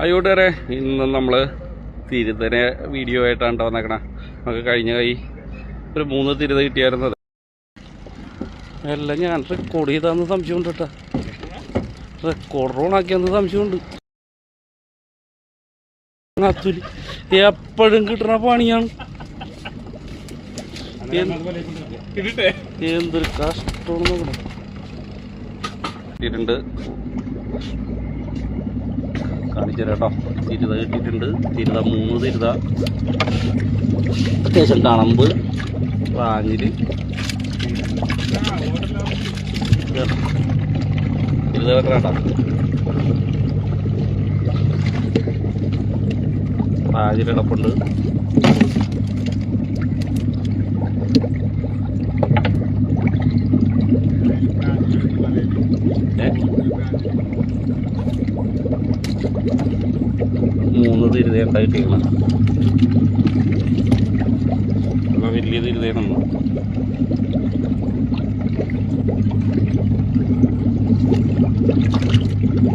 അയ്യോട്ടേറെ ഇന്ന് നമ്മൾ തിരുതനെ വീഡിയോ ആയിട്ടാണ് ട്ടോ വന്നേക്കണേ. നമുക്ക് കഴിഞ്ഞ കൈ ഒരു മൂന്ന് തിരുത കിട്ടിയായിരുന്നത് എല്ലാം ഞാൻ റെക്കോർഡ് ചെയ്താന്ന് സംശയമുണ്ട് കേട്ടോ റെക്കോർഡ് ഓണാക്കിയെന്ന് സംശയമുണ്ട്. എപ്പോഴും കിട്ടുന്ന പണിയാണ്. എന്ത്- എന്തൊരു കഷ്ടമാണ് നോക്കണം. കാണിച്ചു കേട്ടോ. തിരുത കിട്ടിയിട്ടുണ്ട്. തിരുത മൂന്ന് തിരുത അത്യാവശ്യം കണമ്പ് റാഞ്ഞിൽ തിരുത വെക്കണ റാഞ്ഞിൽ കിടപ്പുണ്ട്. ഏ? മൂന്ന് നേരത്തായിട്ട് അപ്പൊ വലിയ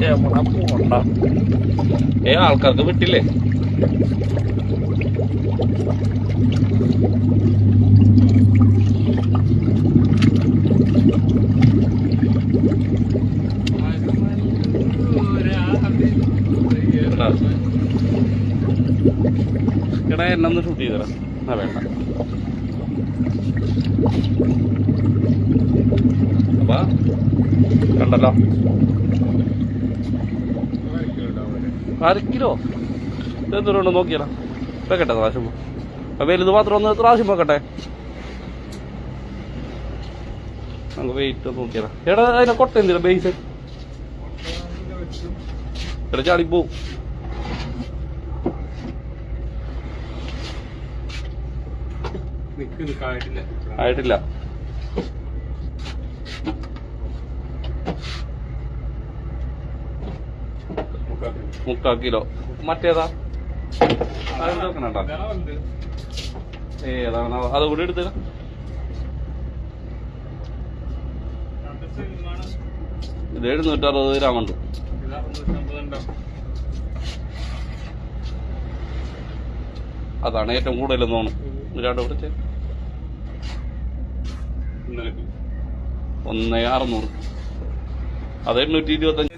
എവിടെ പോണ്ട? ഏ ആൾക്കാർക്ക് വിട്ടില്ലേ എടാ. എടാ എന്നെ ഒന്ന് ഷൂട്ട് ചെയ്തടാ ആ വേണ്ട. അപ്പാ കണ്ടല്ലോ. അര കിലോ എന്തോരം നോക്കിയാലോ വെക്കട്ടെ പ്രാവശ്യം വലുത് മാത്രം ഒന്ന് പ്രാവശ്യം വെക്കട്ടെ. നമുക്ക് വെയിറ്റ് നോക്കിയാലോ എടാ അതിനെ കൊട്ട എന്തിനാ ബേസ് എടാ ചാടിപ്പോ ആയിട്ടില്ല. മുക്കാൽ കിലോ. മറ്റേതാ? ഏതാണ്? അത് കൂടി എടുത്തരാ ഇത് എഴുന്നൂറ്ററുപത് ഗ്രാം ഉണ്ട്. അതാണ് ഏറ്റവും കൂടുതൽ തോന്നുന്നു രണ്ട് പിടിച്ച് ഒന്ന് അറുന്നൂറ്. അത് എണ്ണൂറ്റി ഇരുപത്തഞ്ച്.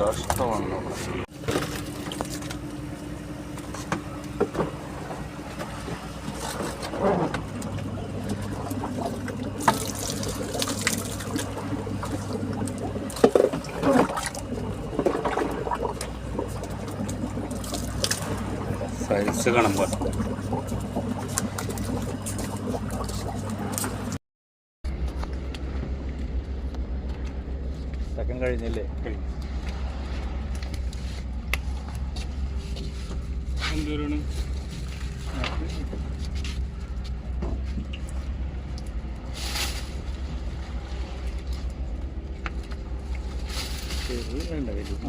കഷ്ടമാണ്. സൈസ് കാണുമ്പോൾ സെക്കൻഡ് കഴിഞ്ഞില്ലേ? വേണ്ട വരും